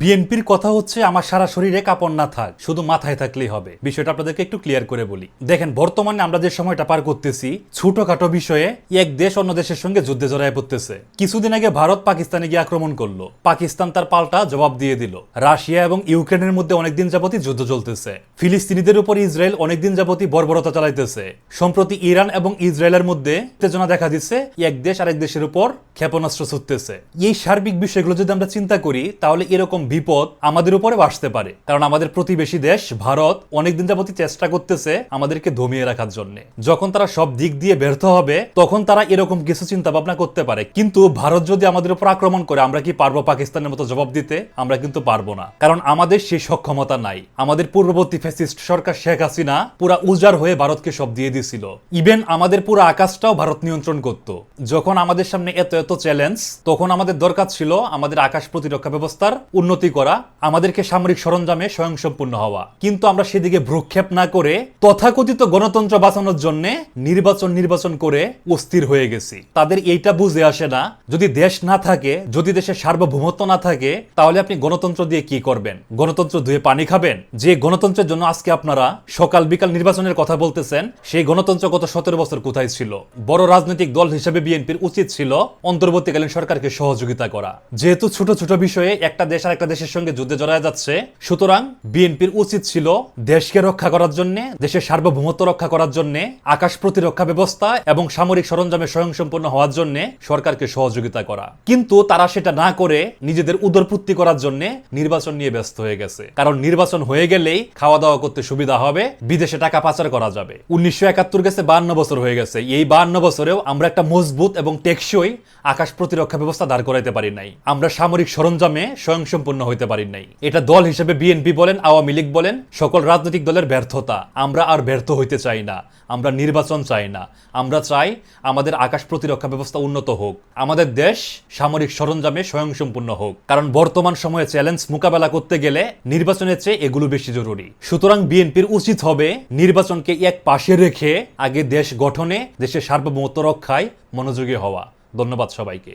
বিএনপির কথা হচ্ছে, আমার সারা শরীরে কাপড় না থাক, শুধু মাথায় থাকলেই হবে। বিষয়টা আপনাদেরকে একটু ক্লিয়ার করে বলি। দেখেন, বর্তমানে আমরা যে সময়টা পার করতেছি, ছোটখাটো বিষয়ে এক দেশ অন্য দেশের সঙ্গে যুদ্ধে জড়ায় পড়তেছে। কিছুদিন আগে ভারত পাকিস্তানে গিয়ে আক্রমণ করল। পাকিস্তান তার পাল্টা জবাব দিয়ে দিল। রাশিয়া এবং ইউক্রেনের মধ্যে অনেকদিন যাবতই যুদ্ধ চলতেছে। ফিলিস্তিনিদের উপর ইসরায়েল অনেকদিন যাবতই বর্বরতা চালাইতেছে। সম্প্রতি ইরান এবং ইসরায়েলের মধ্যে উত্তেজনা দেখা দিচ্ছে, এক দেশ আরেক দেশের উপর ক্ষেপণাস্ত্র ছুটতেছে। এই সার্বিক বিষয়গুলো যদি আমরা চিন্তা করি, তাহলে এরকম বিপদ আমাদের উপরে আসতে পারে। কারণ আমাদের প্রতিবেশী দেশ, ভারত, অনেকদিন যাবতই চেষ্টা করতেছে আমাদেরকে দমিয়ে রাখার জন্য। যখন তারা সব দিক দিয়ে ব্যর্থ হবে, তখন তারা এরকম কিছু চিন্তা ভাবনা করতে পারে। কিন্তু ভারত যদি আমাদের উপর আক্রমণ করে, আমরা কি পারব পাকিস্তানের মতো জবাব দিতে? আমরা কিন্তু পারব না। কারণ আমাদের সেই সক্ষমতা নাই। আমাদের পূর্ববর্তী ফ্যাসিস্ট সরকার শেখ হাসিনা পুরা উজাড় হয়ে ভারতকে সব দিয়ে দিছিল। ইভেন আমাদের পুরো আকাশটাও ভারত নিয়ন্ত্রণ করত। যখন আমাদের সামনে এত এত চ্যালেঞ্জ তখন আমাদের দরকার ছিল আমাদের আকাশ প্রতিরক্ষা ব্যবস্থার উন্নতি করা, আমাদেরকে সামরিক সরঞ্জামে স্বয়ংসম্পূর্ণ হওয়া। কিন্তু আমরা সেদিকে ভ্রুক্ষেপ না করে তথাকথিত গণতন্ত্র বাঁচানোর জন্য নির্বাচন নির্বাচন করে অস্থির হয়ে গেছি। তাদের এইটা বুঝে আসে না, যদি দেশ না থাকে, যদি দেশের সার্বভৌমত্ব না থাকে, তাহলে আপনি গণতন্ত্র দিয়ে কি করবেন? গণতন্ত্র ধুয়ে পানি খাবেন? যে গণতন্ত্রের জন্য আজকে আপনারা সকাল বিকাল নির্বাচনের কথা বলতেছেন, সেই গণতন্ত্র গত সতেরো বছর কোথায় ছিল? বড় রাজনৈতিক দল হিসেবে বিএনপির উচিত ছিল অন্তর্বর্তীকালীন সরকারকে সহযোগিতা করা। যেহেতু ছোট ছোট বিষয়ে একটা দেশ আর একটা দেশের সঙ্গে যুদ্ধে জড়ায় যাচ্ছে, সুতরাং বিএনপির উচিত ছিল দেশকে রক্ষা করার জন্য, দেশের সার্বভৌমত্ব রক্ষা করার জন্য, আকাশ প্রতিরক্ষা ব্যবস্থা এবং সামরিক সরঞ্জামে স্বয়ংসম্পন্ন হওয়ার জন্য সরকারকে সহযোগিতা করা। কিন্তু তারা সেটা না করে নিজেদের উদরপুত্তি করার জন্য নির্বাচন নিয়ে ব্যস্ত হয়ে গেছে। কারণ নির্বাচন হয়ে গেলেই খাওয়া দাওয়া করতে সুবিধা হবে, বিদেশে টাকা পাচার করা যাবে। উনিশশো একাত্তর গেছে বান্ন বছর হয়ে গেছে। এই বান্ন বছরেও আমরা একটা মজবুত এবং টেকসই আকাশ প্রতিরক্ষা ব্যবস্থা দাঁড় করাইতে পারি নাই। আমরা সামরিক সরঞ্জামে স্বয়ংসম্পন্ন হইতে পারি নাই। এটা দল হিসেবে বিএনপি বলেন, আওয়ামী লীগ বলেন, সকল রাজনৈতিক দলের ব্যর্থতা। আমরা আর ব্যর্থ হইতে চাই না। আমরা নির্বাচন চাই না। আমরা চাই আমাদের আকাশ প্রতিরক্ষা ব্যবস্থা উন্নত হোক। আমাদের দেশ সামরিক সরঞ্জামে স্বয়ংসম্পূর্ণ হোক। কারণ বর্তমান সময়ে চ্যালেঞ্জ মোকাবেলা করতে গেলে নির্বাচনের চেয়ে এগুলো বেশি জরুরি। সুতরাং বিএনপির উচিত হবে নির্বাচনকে এক পাশে রেখে আগে দেশ গঠনে, দেশের সার্বভৌমত্ব রক্ষায় মনোযোগী হওয়া। ধন্যবাদ সবাইকে।